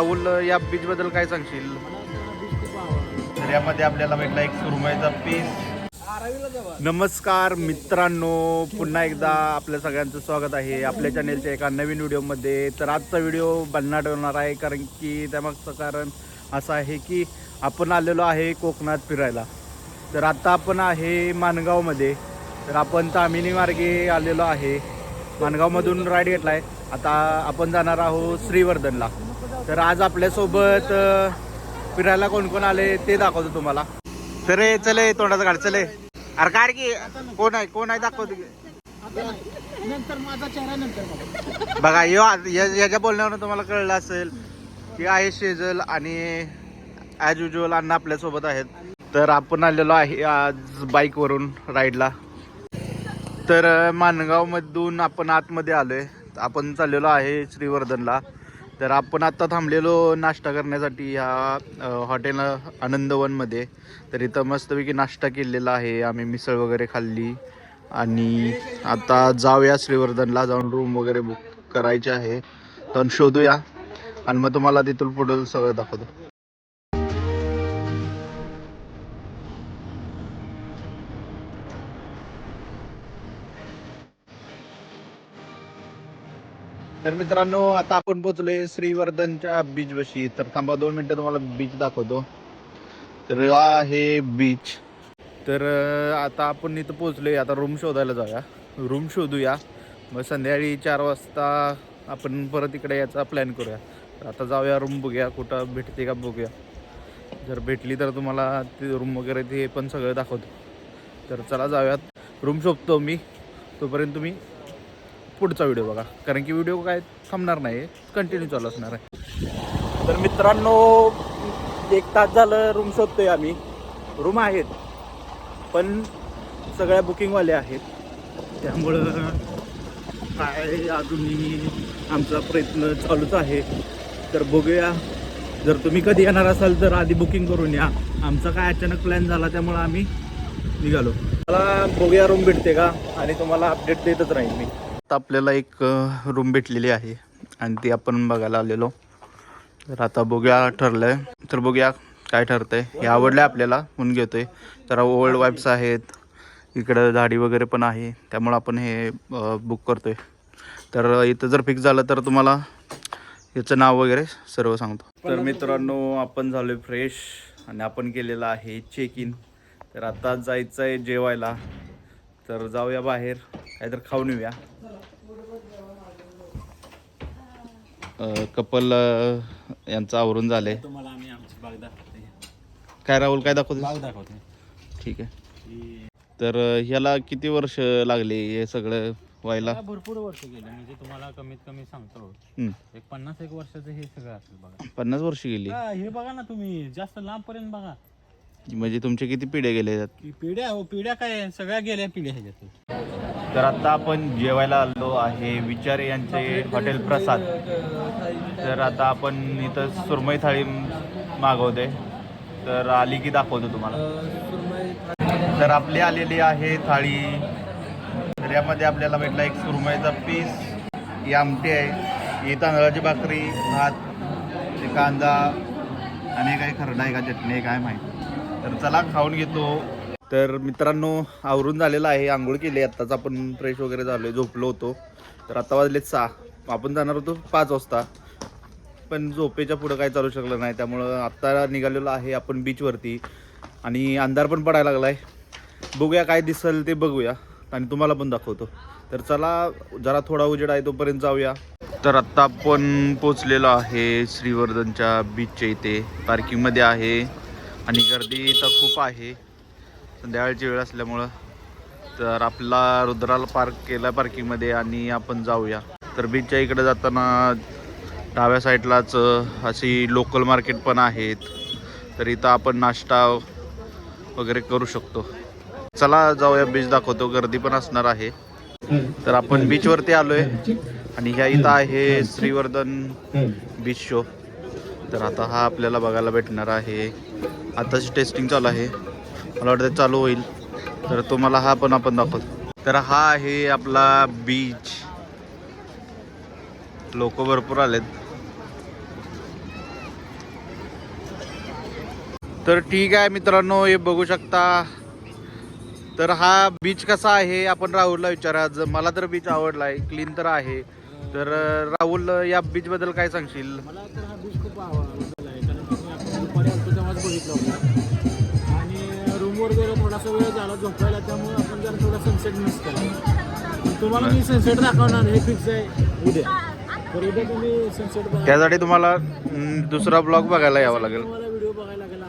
राहुल या बीच बद्दल काय सांगशील? तर यामध्ये आपल्याला भेटला एक सुरमईचा पीस नमस्कार मित्रांनो पुन्हा एकदा आपल्या सगळ्यांचं स्वागत आहे आपल्या चॅनेलच्या एका नवीन व्हिडिओमध्ये. तर आजचा व्हिडिओ बननाट होणार आहे कारण की त्यामागचं कारण असं आहे की आपण आलेलो आहे कोकणात फिरायला. तर आता आपण आहे माणगावमध्ये. तर आपण तामिनी मार्गे आलेलो आहे. माणगावमधून राईड घेतला आहे आता आपण जाणार आहोत श्रीवर्धनला. तर आज आपल्यासोबत फिरायला कोण कोण आले ते दाखवतो तुम्हाला. तर चले तोंडाचं काढ चले अरे काय की कोण आहे कोण आहे दाखवतो नंतर नंतर बघा. यो या- याच्या बोलण्यावरून तुम्हाला कळलं असेल की आहे शेजल आणि ॲज युजल अण्णा आपल्यासोबत आहेत. तर आपण आलेलो आहे आज बाईकवरून राईडला तर मानगावमधून माणगावमधून आपण आतमध्ये आलो आहे आपण चाललेलो आहे श्रीवर्धनला. तर आपण आता थांबलेलो नाश्ता करण्यासाठी ह्या हॉटेल आनंदवनमध्ये. तर इथं मस्तपैकी नाश्ता केलेला आहे. आम्ही मिसळ वगैरे खाल्ली. आणि आता जाऊया श्रीवर्धनला जाऊन रूम वगैरे बुक करायचे आहे. तर शोधूया. आणि मग तुम्हाला तिथून पुढे सगळं दाखवतो. तर मित्रांनो आता आपण पोहोचलोय श्रीवर्धनच्या बीच बशी तर थांबा दोन मिनिटं तुम्हाला बीच दाखवतो. तर हा आहे बीच तर आता आपण इथं पोहोचलोय. आता रूम शोधायला जाऊया. रूम शोधूया. मग संध्याकाळी चार वाजता आपण परत इकडे याचा प्लॅन करूया. तर आता जाऊया रूम बघूया. कुठं भेटते का बघूया. जर भेटली तर तुम्हाला ते रूम वगैरे ते पण सगळं दाखवतो. तर चला जाऊयात. रूम शोधतो मी. तोपर्यंत तुम्ही पुढचा व्हिडिओ बघा. कारण की व्हिडिओ काय थांबणार नाही कंटिन्यू चालू असणार आहे. तर मित्रांनो एक तास झालं रूम शोधतोय आम्ही. रूम आहेत पण सगळ्या बुकिंगवाल्या आहेत. त्यामुळं काय अजूनही आमचा प्रयत्न चालूच आहे. तर बघूया जर तुम्ही कधी येणार असाल तर आधी बुकिंग करून या. आमचा काय अचानक प्लॅन झाला त्यामुळं आम्ही निघालो. मला बघूया रूम भेटते का? आणि तुम्हाला अपडेट देतच राहील मी. आत्ता आपल्याला एक रूम भेटलेली आहे. आणि ती आपण बघायला आलेलो. तर आता बघूया ठरलंय. तर बघूया काय ठरतंय. हे आवडलं आपल्याला म्हणून घेतोय. तर ओल्ड वाईब्स आहेत. इकडं झाडी वगैरे पण आहे. त्यामुळं आपण हे बुक करतोय. तर इथं जर फिक्स झालं तर तुम्हाला याचं नाव वगैरे सर्व सांगतो. तर मित्रांनो आपण झालोय फ्रेश आणि आपण केलेलं आहे चेक इन तर आता जायचं आहे जेवायला. तर जाऊया बाहेर. काहीतरी खाऊन येऊया. कपल यांचं आवरून झालंय. तुम्हाला आम्ही आमची बाग दाखवते. काय राहुल काय दाखवतो बाग दाखवते. ठीक आहे. तर ह्याला किती वर्ष लागले हे सगळं व्हायला? मला भरपूर वर्ष गेले. म्हणजे तुम्हाला कमीत कमी सांगतो. हम्म. एक पन्नास एक वर्षाचं हे सगळं असेल बघा. पन्नास वर्ष गेली. हा, हे बघा ना तुम्ही. जास्त लांब पर्यंत बघा. म्हणजे तुमचे किती पिढ्या गेले की पिढ्या हो पिढ्या काय आहे? सगळ्या गेल्या पिढ्या तर आता आपण जेवायला आलो आहे विचारे यांचे हॉटेल प्रसाद. तर आता आपण इथं सुरमई थाळी मागवते. तर आली की दाखवतो तुम्हाला. तर आपली आलेली आहे थाळी. तर यामध्ये आपल्याला भेटला एक सुरमईचा पीस. ही आमटी आहे. ही तांदळाची भाकरी भात कांदा आणि काही खरडा आहे का चटणी आहे काय माहिती. तर चला खाऊन घेतो. तर मित्रांनो आवरून झालेलं आहे. आंघोळ केली आत्ताच आपण फ्रेश वगैरे झालो झोपलो होतो. तर आता वाजलेत सहा. आपण जाणार होतो पाच वाजता. पण झोपेच्या पुढं काय चालू शकलं नाही. त्यामुळं आत्ता निघालेलो आहे आपण बीचवरती आणि अंधार पण पडायला लागला आहे बघूया काय दिसेल ते बघूया. आणि तुम्हाला पण दाखवतो. तर चला जरा थोडा उजेड आहे तोपर्यंत जाऊया. तर आत्ता आपण पोचलेलो आहे श्रीवर्धनच्या बीचच्या इथे. पार्किंगमध्ये आहे. आणि गर्दी तर खूप आहे. संध्याकाळची वेळ असल्यामुळं. तर आपला रुद्राला पार्क केला पार्किंगमध्ये आणि आपण जाऊया. तर बीचच्या इकडे जाताना डाव्या साईडलाच अशी लोकल मार्केट पण आहेत. तर इथं आपण नाश्ता वगैरे करू शकतो. चला जाऊया बीच दाखवतो. गर्दी पण असणार आहे. तर आपण बीचवरती आलोय. आणि ह्या इथं आहे श्रीवर्धन बीच शो तर आता हा आपल्याला बघायला भेटणार आहे. आताच टेस्टिंग चालू आहे मला वाटतं चालू होईल. तर तुम्हाला हा पण आपण दाखवतो. तर हा आहे आपला बीच लोक भरपूर आलेत. तर ठीक आहे मित्रांनो हे बघू शकता. तर हा बीच कसा आहे आपण राहुलला विचारा. ज- मला तर बीच आवडला आहे क्लीन तर आहे. तर राहुल या बीच बद्दल काय सांगशील? मला तर हा बीच खूप आवडला आहे कारण की मी आपण दुपारी आलतो तेव्हाच बघितलं होतं. आणि रूमवर गेलो थोडासा वेळ झाला झोपायला त्यामुळे आपण जरा थोडा सनसेट मिस केला. तुम्हाला मी सनसेट दाखवणार हे फिक्स आहे. उद्या. तर उद्या तुम्ही सनसेट त्यासाठी तुम्हाला दुसरा ब्लॉग बघायला यावा लागेल. तुम्हाला व्हिडिओ बघायला लागेल.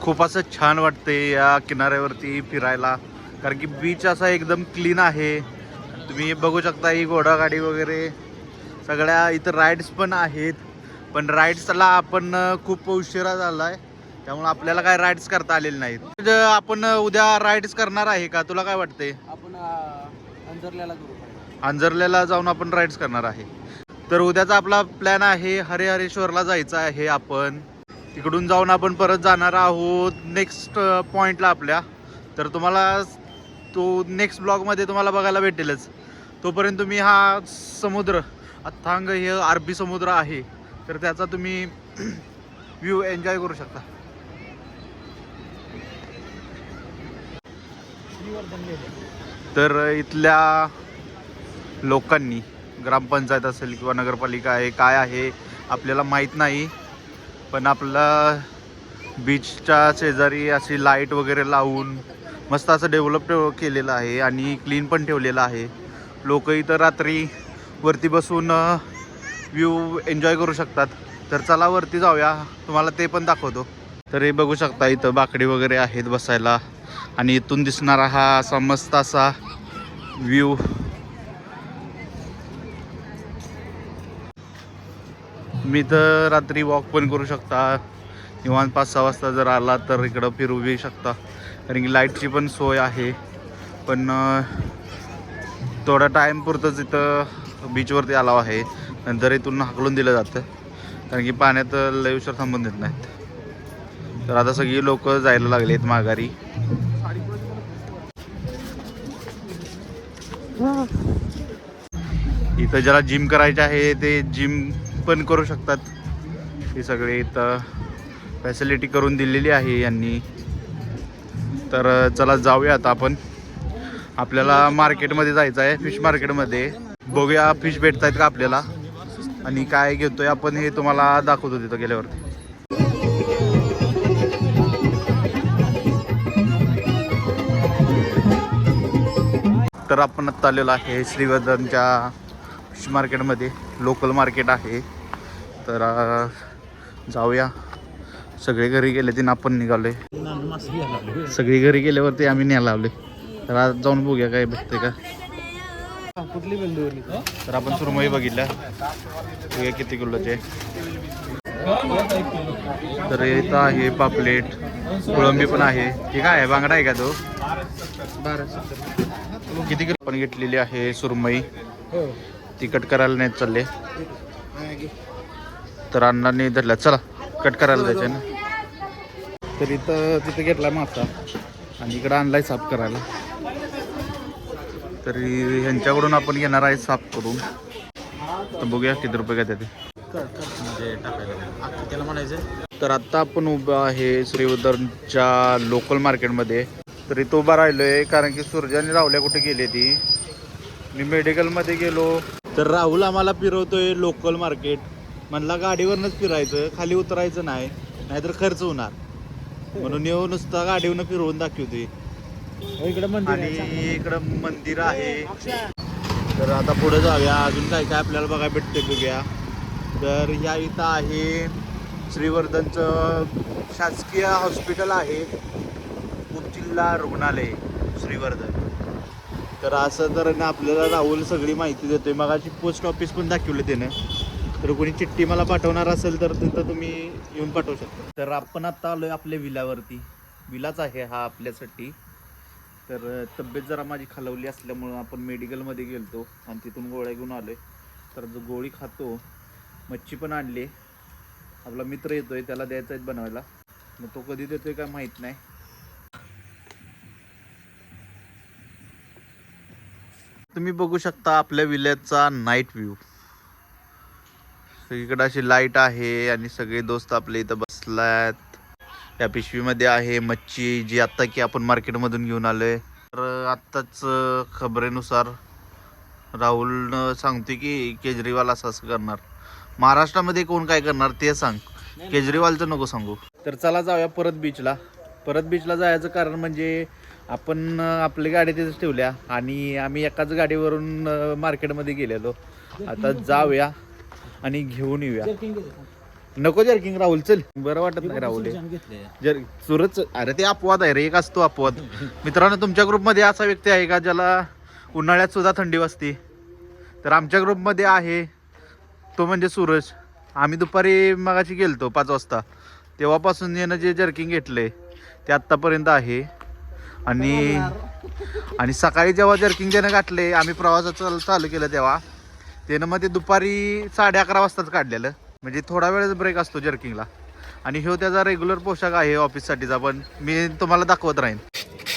खूप असं छान वाटते या किनाऱ्यावरती फिरायला. कारण की बीच असा एकदम क्लीन आहे. तुम्ही बघू शकता ही घोडागाडी वगैरे. सगळ्या इथं राईड्स पण आहेत. पण राईड्सला आपण खूप उशिरा झाला आहे त्यामुळे आपल्याला काय राईड्स करता आलेले नाहीत. आपण उद्या राईड्स करणार आहे का? तुला काय वाटते आपण अंजरल्याला आंजरलेला जाऊन आपण राईड्स करणार आहे. तर उद्याचा आपला प्लॅन आहे हरिहरेश्वरला जायचं आहे आपण. तिकडून जाऊन आपण परत जाणार आहोत नेक्स्ट पॉईंटला आपल्या. तर तुम्हाला तो नेक्स्ट ब्लॉगमध्ये तुम्हाला बघायला भेटेलच. तोपर्यंत तुम्ही हा समुद्र अथांग हे अरबी समुद्र आहे. तर त्याचा तुम्ही व्ह्यू एन्जॉय करू शकता. तर इथल्या लोकांनी ग्रामपंचायत असेल किंवा नगरपालिका आहे काय आहे आपल्याला माहीत नाही. पण आपलं बीचच्या शेजारी अशी लाइट वगैरे लावून मस्त असं डेव्हलप केलेलं आहे आणि क्लीन पण ठेवलेलं आहे. लोक इथं रात्री वरती बसून व्ह्यू एन्जॉय करू शकतात. तर चला वरती जाऊया. तुम्हाला ते पण दाखवतो. तर हे बघू शकता इथं बाकडी वगैरे आहेत बसायला. आणि इथून दिसणारा हा असा मस्त असा व्ह्यू. मी तर रात्री वॉक पण करू शकता. निवांत पाच सहा वाजता जर आला तर इकडं फिरू बी शकता. कारण की लाईटची पण सोय आहे. पण थोडा टाईम पुरतंच इथं बीचवरती आलाव आहे. नंतर इथून हाकलून दिलं जातं. कारण की पाण्यात लय उशीर थांबून देत नाहीत. तर आता सगळी लोक जायला लागले आहेत माघारी. इथं ज्याला जिम करायचे आहे ते जिम पण करू शकतात. ही सगळी इथं फॅसिलिटी करून दिलेली आहे यांनी. तर चला जाऊया आता आपण. आपल्याला मार्केटमध्ये जायचं आहे फिश मार्केटमध्ये. बघूया फिश भेटत आहेत का आपल्याला. आणि काय घेतोय आपण हे तुम्हाला दाखवतो तिथं गेल्यावरती. तर आपण आत्ता आलेलो आहे श्रीवर्धनच्या फिश मार्केटमध्ये लोकल मार्केट आहे. तर जाऊया. सगळे घरी गेले तीन आपण निघालोय. सगळी घरी गेल्यावरती आम्ही न्यायला लावले तर आज जाऊन बघूया काय भेटते का. कुठली तर आपण सुरमई बघितल्या. बघूया किती किलोचे तर इथं आहे पापलेट. कोळंबी पण आहे. हे काय आहे? बांगडा आहे का तो? किती किलो पण घेतलेली आहे सुरमई? हो. ती कट करायला नाही चालले. तर अण्णांनी धरला चला कट करायला जायचं ना. तर इथं तिथे घेतला मासा. आणि इकडं आणलाय साफ करायला. तरी ह्यांच्याकडून आपण घेणार आहे साफ करून. तर बघूया किती रुपये घेतात ते. म्हणजे त्याला म्हणायचं तर आत्ता आपण उभं आहे श्रीवर्धनच्या लोकल मार्केटमध्ये तर इथं उभा राहिलोय कारण की सूर्जाने रावल्या कुठे गेली ती. मी मेडिकलमध्ये गेलो. तर राहुल आम्हाला फिरवतोय लोकल मार्केट म्हणला गाडीवरनंच फिरायचं खाली उतरायचं नाही नाहीतर खर्च होणार. म्हणून येऊ नुसता गाडीवरनं फिरवून दाखवतोय. इकडे मंदिर आणि. इकडं मंदिर आहे. तर आता पुढे जाऊया. अजून काय काय आपल्याला बघायला भेटते बघूया. तर ह्या इथं आहे श्रीवर्धनचं शासकीय हॉस्पिटल आहे. उपजिल्हा रुग्णालय श्रीवर्धन. तर असं तर ना आपल्याला राहुल सगळी माहिती देतोय. मग अशी पोस्ट ऑफिस पण दाखवलं त्यानं. तर कोणी चिठ्ठी मला पाठवणार असेल तर तिथं तुम्ही येऊन पाठवू शकता. तर आपण आता आलोय आपल्या विलावरती. विलाच आहे हा आपल्यासाठी. तर तब्येत जरा माझी खालवली असल्यामुळं आपण मेडिकलमध्ये गेलतो आणि तिथून गोळ्या घेऊन आलोय. तर जो गोळी खातो मच्छी पण आणली. आपला मित्र येतोय त्याला द्यायचा आहे बनवायला. मग तो कधी देतोय काय माहीत नाही. तुम्ही बघू शकता आपल्या विलेजचा नाईट व्ह्यू सगळीकडे अशी लाइट आहे आणि सगळे दोस्त आपले इथं बसलात या पिशवीमध्ये आहे मच्छी जी आत्ता की आपण मार्केटमधून घेऊन आलोय. तर आत्ताच खबरेनुसार राहुलनं सांगते की केजरीवाल असं असं करणार. महाराष्ट्रामध्ये कोण काय करणार ते सांग. केजरीवालचं नको सांगू. तर चला जाऊया परत बीचला परत बीचला जायचं कारण म्हणजे आपण आपली गाडी तिथेच ठेवल्या आणि आम्ही एकाच गाडीवरून मार्केटमध्ये गेलेलो. आता जाऊया आणि घेऊन येऊया. नको जर्किंग राहुल चल. बरं वाटत नाही राहुल. जर चुरच. अरे ते अपवाद आहे रे एक असतो अपवाद. मित्रांनो तुमच्या ग्रुपमध्ये असा व्यक्ती आहे का ज्याला उन्हाळ्यात सुद्धा थंडी वाजते तर आमच्या ग्रुपमध्ये आहे तो म्हणजे सूरज. आम्ही दुपारी मगाशी गेलतो पाच वाजता. तेव्हापासून यानं जे जर्किंग घेतले ते आत्तापर्यंत आहे. आणि आणि सकाळी जेव्हा जर्किंग ज्यानं घातले आम्ही प्रवासात चाल केलं तेव्हा त्यानं मग ते दुपारी साडे अकरा वाजताच काढलेलं. म्हणजे थोडा वेळच ब्रेक असतो जर्किंगला आणि ह्यो त्याचा रेग्युलर पोशाख आहे ऑफिससाठीचा पण मी तुम्हाला दाखवत राहीन.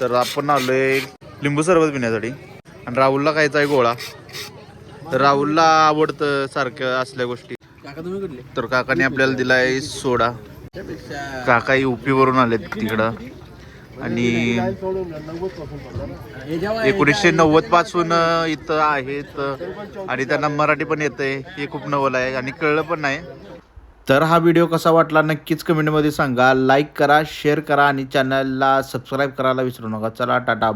तर आपण आलोय लिंबू सरबत पिण्यासाठी. आणि राहुलला खायचा आहे गोळा. तर राहुलला आवडतं सारखं असल्या गोष्टी. काका तुम्ही कुठले? तर काकाने आपल्याला दिलाय सोडा. काका युपीवरून आलेत तिकडं. आणि एकोणीसशे नव्वदपासून इथं आहेत आणि त्यांना मराठी पण येतंय. हे खूप नवल आहे आणि कळलं पण नाही. तर हा व्हिडिओ कसा वाटला नक्कीच कमेंटमध्ये सांगा. लाईक करा शेअर करा आणि चॅनलला सबस्क्राईब करायला विसरू नका. चला टाटा बाय